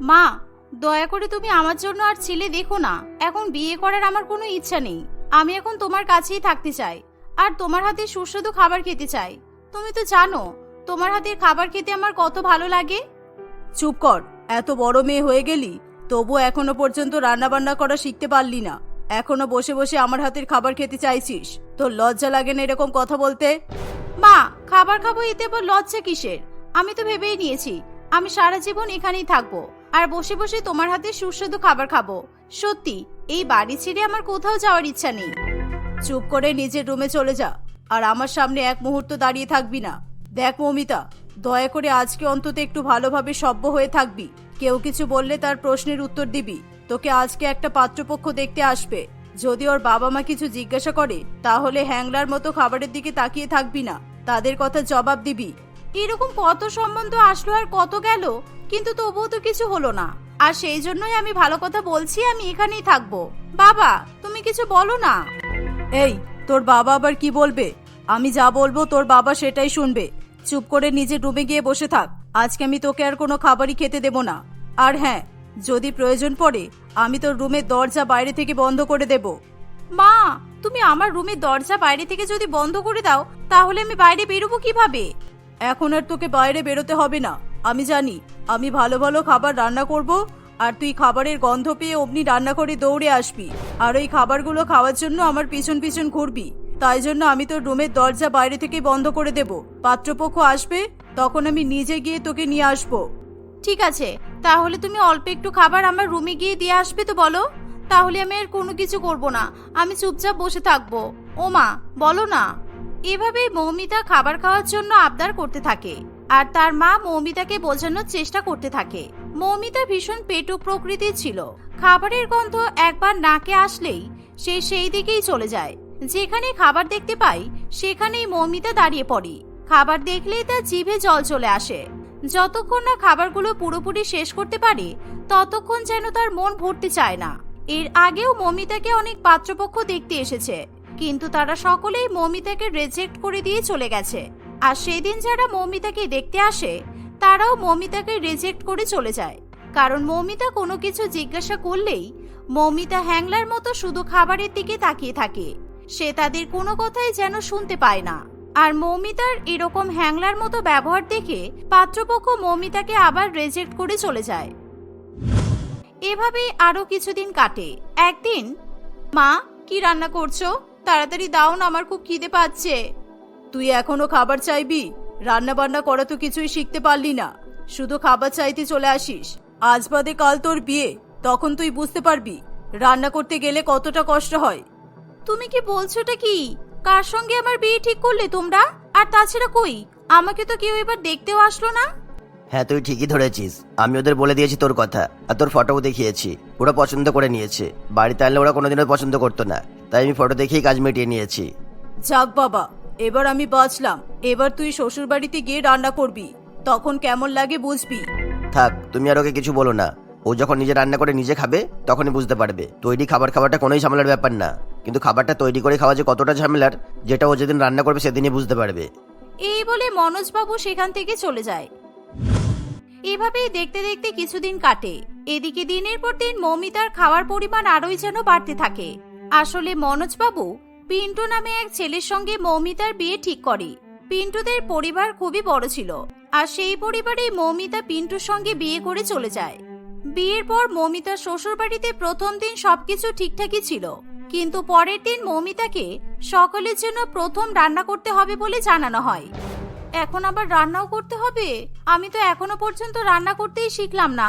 মা দয়া করে তুমি আমার জন্য আর ছেলে দেখো না। এখন বিয়ে করার আমার কোনো ইচ্ছা নেই। আমি এখন তোমার কাছেই থাকতে চাই। আর তোমার হাতে সুস্বাদু খাবার খেতে চাই। তুমি তো জানো তোমার হাতের খাবার খেতে আমার কত ভালো লাগে। চুপ কর এত বড় মেয়ে হয়ে গেলি তবু এখনও পর্যন্ত রান্না বান্না করা শিখতে পারলি না। এখনও বসে বসে আমার হাতের খাবার খেতে চাইছিস। তোর লজ্জা লাগে না এরকম কথা বলতে? মা খাবার খাব এতে আবার লজ্জা কিসের? আমি তো ভেবেই নিয়েছি আমি সারা জীবন এখানেই থাকব। আর বসে বসে তোমার হাতে সুস্বাদু খাবার খাব। সত্যি, এই বাড়ি ছেড়ে আমার কোথাও যাওয়ার ইচ্ছা নেই। চুপ করে নিজের রুমে চলে যা, আর আমার সামনে এক মুহূর্ত দাঁড়িয়ে থাকবি না। দেখ মমিতা, দয়া করে আজকে অন্তত একটু ভালোভাবে সভ্য হয়ে থাকবি। কেউ কিছু বললে তার প্রশ্নের উত্তর দিবি। তোকে আজকে একটা পাত্রপক্ষ দেখতে আসবে। যদি ওর বাবা মা কিছু জিজ্ঞাসা করে, তাহলে হ্যাংলার মতো খাবারের দিকে তাকিয়ে থাকবি না। তাদের কথা জবাব দিবি। এরকম কত সম্বন্ধ আসলো আর কত গেল? কিন্তু তবুও তো কিছু হলো না। আর সেই জন্যই আমি ভালো কথা বলছি আমি এখানেই থাকব। বাবা তুমি কিছু বলো না। এই তোর বাবা আবার কি বলবে? আমি যা বলব তোর বাবা সেটাই শুনবে। চুপ করে নিজে রুমে গিয়ে বসে থাক। আজকে আমি তোকে আর কোনো খাবারই খেতে দেব না। আর হ্যাঁ যদি প্রয়োজন পড়ে আমি তোর রুমের দরজা বাইরে থেকে বন্ধ করে দেব। মা তুমি আমার রুমের দরজা বাইরে থেকে যদি বন্ধ করে দাও তাহলে আমি বাইরে বেরোবো কীভাবে? এখন আর তোকে বাইরে বেরোতে হবে না। আমি জানি, আমি ভালো ভালো খাবার রান্না করব, আর তুই খাবারের গন্ধ পেয়ে অমনি রান্না করে দৌড়ে আসবি, আর ওই খাবারগুলো খাওয়ার জন্য আমার পিছন পিছন ঘুরবি। তাই জন্য আমি তোর রুমের দরজা বাইরে থেকে বন্ধ করে দেব। পাত্রপক্ষ আসবে, তখন আমি নিজে গিয়ে তোকে নিয়ে আসব। ঠিক আছে, তাহলে তুমি অল্প একটু খাবার আমার রুমে গিয়ে দিয়ে আসবে তো বলো। তাহলে আমি আর কোনো কিছু করব না, আমি চুপচাপ বসে থাকব। ও মা বলো না। এভাবেই মৌমিতা খাবার খাওয়ার জন্য আবদার করতে থাকে। আর তার মা মৌমিতাকে বোঝানোর চেষ্টা করতে থাকে। মৌমিতা ভীষণ পেটুক প্রকৃতির ছিল। খাবারের গন্ধ একবার নাকে আসলেই সে সেই দিকেই চলে যায়। যেখানে খাবার দেখতে পাই, সেখানেই মৌমিতা দাঁড়িয়ে পড়ি। খাবার দেখলেই তার জিভে জল চলে আসে। যতক্ষণ না খাবারগুলো পুরোপুরি শেষ করতে পারে, ততক্ষণ যেন তার মন ভরতে চায় না। এর আগেও মমিতাকে অনেক পাত্রপক্ষ দেখতে এসেছে, কিন্তু তারা সকলেই মমিতাকে রেজেক্ট করে দিয়ে চলে গেছে। আর সেদিন যারা মৌমিতাকে দেখতে আসে, তারাও মমিতাকে রিজেক্ট করে চলে যায়। কারণ মমিতা কোনো কিছু জিজ্ঞাসা করলেই মমিতা হ্যাংলার মতো শুধু খাবারের দিকে তাকিয়ে থাকে। সে তাদের কোনো কথাই যেন শুনতে পায় না। আর মৌমিতার এরকম হ্যাংলার মতো ব্যবহার দেখে পাত্রপক্ষ মৌমিতাকে আবার রেজেক্ট করে চলে যায়। এভাবেই আরও কিছুদিন কাটে। একদিন, মা, কি রান্না করছ? তাড়াতাড়ি দাও না, আমার খুব খিদে পাচ্ছে। তুই এখনও খাবার চাইবি? রান্না বান্না করা তো কিছুই শিখতে পারলি না। শুধু খাবার চাইতে চলে আসিস। আজ বাদে কাল তোর বিয়ে। তখন তুই বুঝতে পারবি রান্না করতে গেলে কতটা কষ্ট হয়। তুমি কি বলছোটা কি? কার সঙ্গে আমার বিয়ে ঠিক করলে তোমরা? আর তাছাড়া কই? আমাকে তো কেউ এবার দেখতেও আসলো না। হ্যাঁ তুই ঠিকই ধরেছিস। আমি ওদের বলে দিয়েছি তোর কথা। আর তোর ফটোও দেখিয়েছি। ওরা পছন্দ করে নিয়েছে। বাড়িতে আনলে ওরা কোনোদিনও পছন্দ করতো না। তাই আমি ফটো দেখেই কাজ মিটিয়ে নিয়েছি। যাক বাবা এবার আমি বাঁচলাম। এবার তুই শ্বশুর বাড়িতে গিয়ে রান্না করবি। তখন কেমন লাগে বুঝবি। থাক তুমি আর ওকে কিছু বলো না। ও যখন নিজে রান্না করে নিজে খাবে তখনই বুঝতে পারবে। তৈরি খাবার খাওয়াটা কোনোই ঝামেলার ব্যাপার না। কিন্তু খাবারটা তৈরি করে খাওয়া যে কতটা ঝামেলার যেটা ও যেদিন রান্না করবে সেদিনই বুঝতে পারবে। এই বলে মনোজবাবু সেখান থেকে চলে যায়। এভাবেই দেখতে দেখতে কিছুদিন কাটে। এদিকে দিনের পর দিন মৌমিতার খাওয়ার পরিমাণ আরোই যেন বাড়তে থাকে। আসলে মনোজবাবু পিন্টু নামে এক ছেলের সঙ্গে মৌমিতার বিয়ে ঠিক করে। পিন্টুদের পরিবার খুবই বড় ছিল, আর সেই পরিবারেই মৌমিতা পিন্টুর সঙ্গে বিয়ে করে চলে যায়। বিয়ের পর মৌমিতার শ্বশুরবাড়িতে প্রথম দিন সবকিছু ঠিকঠাকই ছিল, কিন্তু পরের দিন মৌমিতাকে সকলের জন্য প্রথম রান্না করতে হবে বলে জানানো হয়। এখন আবার রান্নাও করতে হবে? আমি তো এখনও পর্যন্ত রান্না করতেই শিখলাম না।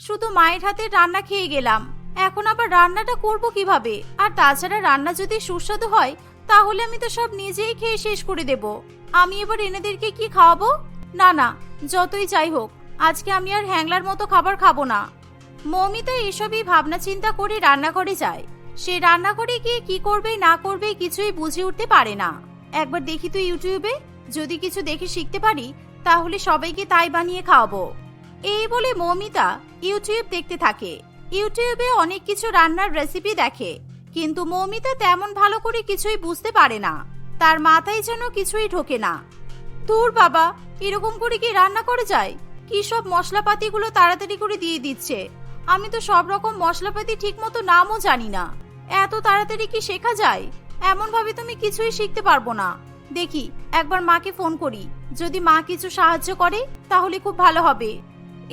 শুধু মায়ের হাতে রান্না খেয়ে গেলাম। এখন আবার রান্নাটা করব কীভাবে? আর তাছাড়া রান্না যদি সুস্বাদু হয়, তাহলে আমি তো সব নিজেই খেয়ে শেষ করে দেব। আমি এবার এনেদেরকে কি খাওয়াবো? না না, যতই যাই হোক, আজকে আমি আর হ্যাংলার মতো খাবার খাব না। মমিতা এসবই ভাবনা চিন্তা করে রান্নাঘরে যায়। সে রান্নাঘরে গিয়ে কি করবে, না করবে কিছুই বুঝে উঠতে পারে না। একবার দেখি তো ইউটিউবে, যদি কিছু দেখে শিখতে পারি, তাহলে সবাইকে তাই বানিয়ে খাওয়াবো। এই বলে মৌমিতা ইউটিউব দেখতে থাকে। ইউটিউবে অনেক কিছু রান্নার রেসিপি দেখে, কিন্তু মৌমিতা তেমন ভালো করে কিছুই বুঝতে পারে না। তার মাথায় যেন কিছুই ঢোকে না। তোর বাবা এরকম করে কি রান্না করে যায়? কি সব মশলাপাতিগুলো তাড়াতাড়ি করে দিয়ে দিচ্ছে? আমি তো সব রকম মশলাপাতি ঠিক মতো নামও জানি না। এত তাড়াতাড়ি কি শেখা যায়? এমন ভাবে তুমি কিছুই শিখতে পারব না। দেখি, একবার মাকে ফোন করি। যদি মা কিছু সাহায্য করে, তাহলে খুব ভালো হবে।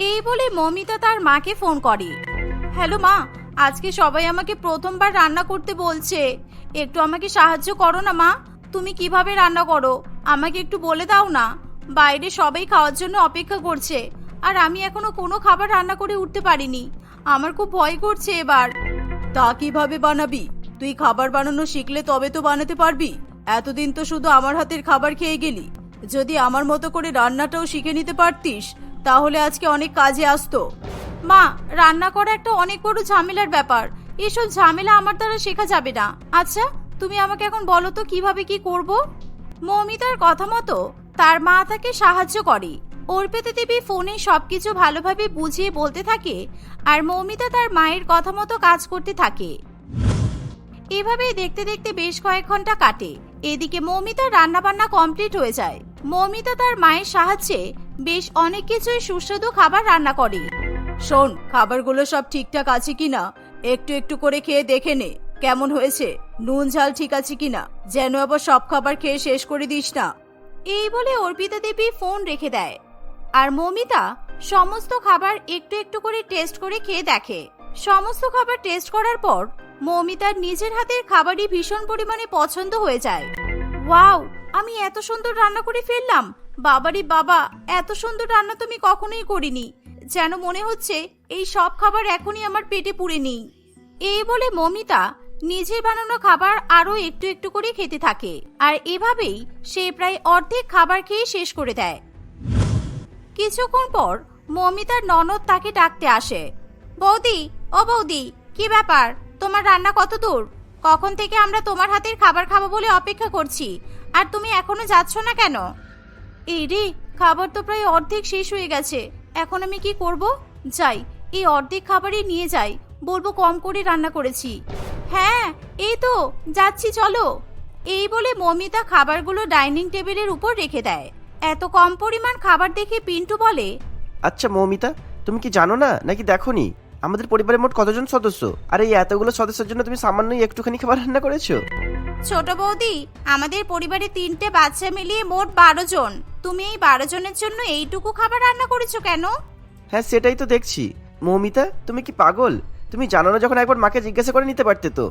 এই বলে মমিতা তার মাকে ফোন করে। হ্যালো মা, আজকে সবাই আমাকে প্রথমবার রান্না করতে বলছে। একটু আমাকে সাহায্য করো না মা, তুমি কীভাবে রান্না করো? আমাকে একটু বলে দাও না। বাইরে সবাই খাওয়ার জন্য অপেক্ষা করছে, আর আমি এখনও কোনো খাবার রান্না করে উঠতে পারিনি। আমার খুব ভয় করছে এবার। তা কীভাবে বানাবি? তুই খাবার বানানো শিখলে তবে তো বানাতে পারবি। এতদিন তো শুধু আমার হাতের খাবার খেয়ে গেলি। যদি আমার মতো করে রান্নাটাও শিখে নিতে পারতিস, তাহলে আজকে অনেক কাজে আসতো। মা, রান্না করা একটা অনেক বড় ঝামেলার ব্যাপার। এসব ঝামেলা আমার দ্বারা শেখা যাবে না। আচ্ছা তুমি আমাকে এখন বলো তো কীভাবে কি করব? মৌমিতার কথা মতো তার মা তাকে সাহায্য করে। অর্পিতা দেবী ফোনে সবকিছু ভালোভাবে বুঝিয়ে বলতে থাকে আর মৌমিতা তার মায়ের কথা মতো কাজ করতে থাকে। এভাবেই দেখতে দেখতে বেশ কয়েক ঘণ্টা কাটে। এদিকে মৌমিতার রান্নাবান্না কমপ্লিট হয়ে যায়। মৌমিতা তার মায়ের সাহায্যে বেশ অনেক কিছুই সুস্বাদু খাবার রান্না করে। শোন, খাবারগুলো সব ঠিকঠাক আছে কিনা? একটু একটু করে খেয়ে দেখে নে, কেমন হয়েছে? নুন, ঝাল ঠিক আছে কিনা? যেন আবার সব খাবার খেয়ে শেষ করে দিস না। এই বলে অর্পিতা দেবী ফোন রেখে দেয়। আর মমিতা সমস্ত খাবার একটু একটু করে টেস্ট করে খেয়ে দেখে। সমস্ত খাবার টেস্ট করার পর মৌমিতার নিজের হাতের খাবারই ভীষণ পরিমাণে পছন্দ হয়ে যায়। ওয়াও, আমি এত সুন্দর রান্না করে ফেললাম। বাবারি বাবা, এত সুন্দর রান্না তো আমি কখনোই করিনি। যেন মনে হচ্ছে এই সব খাবার এখনই আমার পেটে পুড়ে নেই। এই বলে মমিতা নিজের বানানো খাবার আরও একটু একটু করে খেতে থাকে। আর এভাবেই সে প্রায় অর্ধেক খাবার খেয়ে শেষ করে দেয়। কিছুক্ষণ পর মমিতার ননদ তাকে ডাকতে আসে। বৌদি, ও বৌদি, কি ব্যাপার? তোমার রান্না কত দূর? কখন থেকে আমরা তোমার হাতের খাবার খাব বলে অপেক্ষা করছি? আর তুমি এখনও যাচ্ছ না কেন? এই রে, খাবার তো প্রায় অর্ধেক শেষ হয়ে গেছে। এখন আমি কি করব? যাই এই অর্ধেক খাবারই নিয়ে যাই। বলব কম করে রান্না করেছি। হ্যাঁ এই তো যাচ্ছি চলো। এই বলে মমিতা খাবারগুলো ডাইনিং টেবিলের উপর রেখে দেয়। এত কম পরিমাণ খাবার দেখে পিন্টু বলে আচ্ছা মৌমিতা তুমি কি জানো না নাকি দেখোনি? আমাদের পরিবারে মোট কতজন সদস্য? আর এই এতগুলো সদস্যের জন্য তুমি সামান্যই একটুখানি খাবার রান্না করেছ? ছোট বৌদি আমাদের পরিবারে তিনটে বাচ্চা মিলিয়ে মোট বারো জন। তুমি এই বারো জনের জন্য এইটুকু খাবার রান্না করেছ কেন? হ্যাঁ সেটাই তো দেখছি। মৌমিতা তুমি কি পাগল? তুমি জানো না যখন একবার মাকে জিজ্ঞাসা করে নিতে পারতে তো।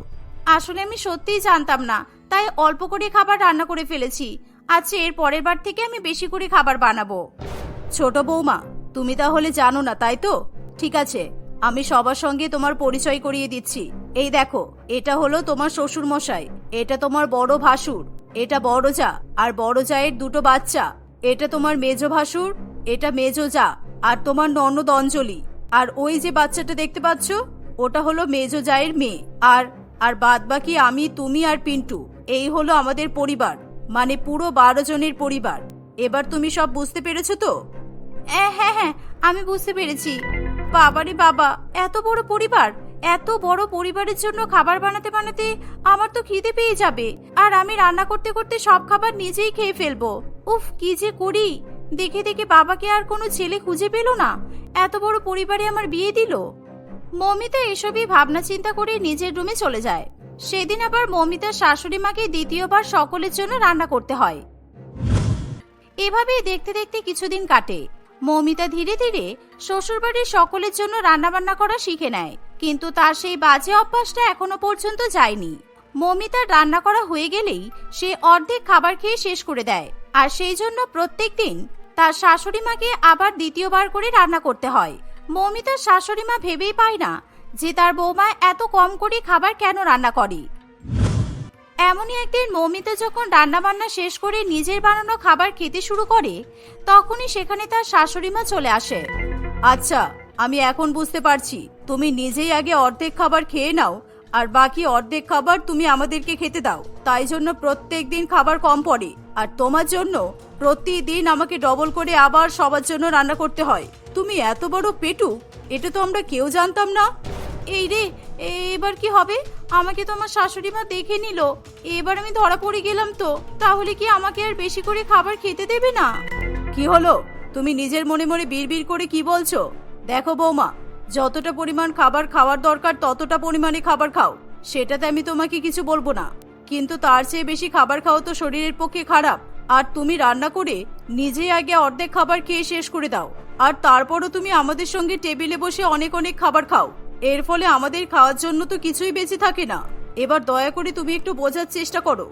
আসলে আমি সত্যিই জানতাম না তাই অল্প করে খাবার রান্না করে ফেলেছি। আচ্ছা এর পরের বার থেকে আমি বেশি করে খাবার বানাবো। ছোট বৌমা তুমি তাহলে জানো না তাই তো? ঠিক আছে আমি সবার সঙ্গে তোমার পরিচয় করিয়ে দিচ্ছি। এই দেখো এটা হলো তোমার শ্বশুর মশাই এটা তোমার বড় ভাসুর এটা বড় যা আর বড় জায়ের দুটো বাচ্চা। এটা তোমার মেজ ভাসুর এটা মেজ যা আর তোমার ননদ অঞ্জলি। আর ওই যে বাচ্চাটা দেখতে পাচ্ছ ওটা হলো মেজ জায়ের মেয়ে। আর আর বাদ বাকি আমি তুমি আর পিন্টু এই হলো আমাদের পরিবার মানে পুরো বারো জনের পরিবার। এবার তুমি সব বুঝতে পেরেছ তো? হ্যাঁ হ্যাঁ হ্যাঁ আমি বুঝতে পেরেছি। বাবারে বাবা এত বড় পরিবার এত বড় পরিবারের জন্য খাবার বানাতে বানাতে আমার তো খিদে পেয়ে যাবে। আর আমি রান্না করতে করতে সব খাবার নিজেই খেয়ে ফেলব। উফ, কি যে করি। দেখে দেখে বাবাকে আর কোনো ছেলে খুঁজে পেল না। এত বড় পরিবারে আমার বিয়ে দিল। মমিতা এসবই ভাবনা চিন্তা করে নিজের রুমে চলে যায়। সেদিন আবার মমিতার শাশুড়ি মাকে দ্বিতীয়বার সকলের জন্য রান্না করতে হয়। এভাবেই দেখতে দেখতে কিছুদিন কাটে। মৌমিতা ধীরে ধীরে শ্বশুরবাড়ির সকলের জন্য রান্নাবান্না করা শিখে নেয়। কিন্তু তার সেই বাজে অভ্যাসটা এখনও পর্যন্ত যায়নি। মৌমিতার রান্না করা হয়ে গেলেই সে অর্ধেক খাবার খেয়ে শেষ করে দেয়। আর সেই জন্য প্রত্যেক দিন তার শাশুড়ি মাকে আবার দ্বিতীয়বার করে রান্না করতে হয়। মৌমিতার শাশুড়ি মা ভেবেই পায় না যে তার বৌমা এত কম করে খাবার কেন রান্না করে। এমনই একদিন মৌমিতা যখন রান্নাবান্না শেষ করে নিজের বানানো খাবার খেতে শুরু করে, তখনই সেখানে তার শাশুড়ি মা চলে আসে। আচ্ছা আমি এখন বুঝতে পারছি, তুমি নিজেই আগে অর্ধেক খাবার খেয়ে নাও, আর বাকি অর্ধেক খাবার তুমি আমাদেরকে খেতে দাও। তাই জন্য প্রত্যেক দিন খাবার কম পড়ে। আর তোমার জন্য প্রতিদিন আমাকে ডবল করে আবার সবার জন্য রান্না করতে হয়। তুমি এত বড় পেটু, এটা তো আমরা কেউ জানতাম না। এই রে, এবার কি হবে? আমাকে তো আমার শাশুড়ি মা দেখে নিল। এবার আমি ধরা পড়ে গেলাম তো। তাহলে কি আমাকে আর বেশি করে খাবার খেতে দেবে না? কি হলো? তুমি নিজের মনে মনে বিড়বিড় করে কি বলছো? দেখো বৌমা, যতটা পরিমাণ খাবার খাওয়ার দরকার ততটা পরিমাণে খাবার খাও। সেটাতে আমি তোমাকে কিছু বলব না। কিন্তু তার চেয়ে বেশি খাবার খাওয়া তো শরীরের পক্ষে খারাপ। আর তুমি রান্না করে নিজেই আগে অর্ধেক খাবার খেয়ে শেষ করে দাও। আর তারপরও তুমি আমাদের সঙ্গে টেবিলে বসে অনেক অনেক খাবার খাও। এর ফলে আমাদের খাওয়ার জন্য তো কিছুই বেঁচে থাকে না। এবার দয়া করে তুমি একটু বোঝার চেষ্টা করো।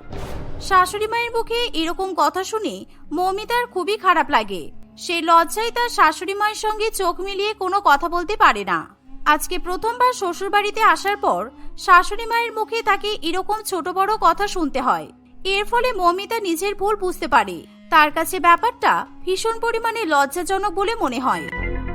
শাশুড়ি মায়ের মুখে এরকম কথা শুনে মৌমিতার খুবই খারাপ লাগে। সে লজ্জায় তার শাশুড়ি মায়ের সঙ্গে চোখ মিলিয়ে কোনো কথা বলতে পারে না। আজকে প্রথমবার শ্বশুর বাড়িতে আসার পর শাশুড়ি মায়ের মুখে তাকে এরকম ছোট বড় কথা শুনতে হয়। এর ফলে মৌমিতা নিজের ভুল বুঝতে পারে। তার কাছে ব্যাপারটা ভীষণ পরিমাণে লজ্জাজনক বলে মনে হয়।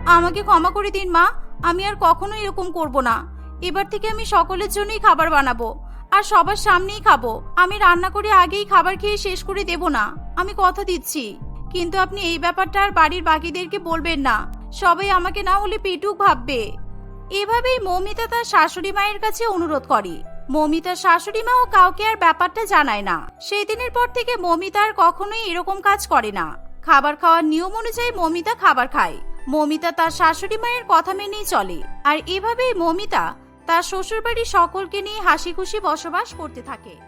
আমাকে ক্ষমা করে দিন, মা। আমি আর কখনো এরকম করব না। এবার থেকে আমি সকলের জন্যই খাবার বানাবো আর সবার সামনেই খাব। আমি রান্না করে আগেই খাবার খেয়ে শেষ করে দেব না। আমি কথা দিচ্ছি। কিন্তু আপনি এই ব্যাপারটা আর বাড়ির বাকিদেরকে বলবেন না। সবাই আমাকে না হলে পেটুক ভাববে। এভাবেই মৌমিতা তার শাশুড়ি মায়ের কাছে অনুরোধ করে। মৌমিতার শাশুড়ি মাও কাউকে আর ব্যাপারটা জানায় না। সেই দিনের পর থেকে মৌমিতা আর কখনোই এরকম কাজ করে না। খাবার খাওয়ার নিয়ম অনুযায়ী মৌমিতা খাবার খায়। মৌমিতা তার শাশুড়ি মায়ের কথা মেনেই চলে। আর এভাবেই মৌমিতা তার শ্বশুরবাড়ির সকলকে নিয়ে হাসি খুশি বসবাস করতে থাকে।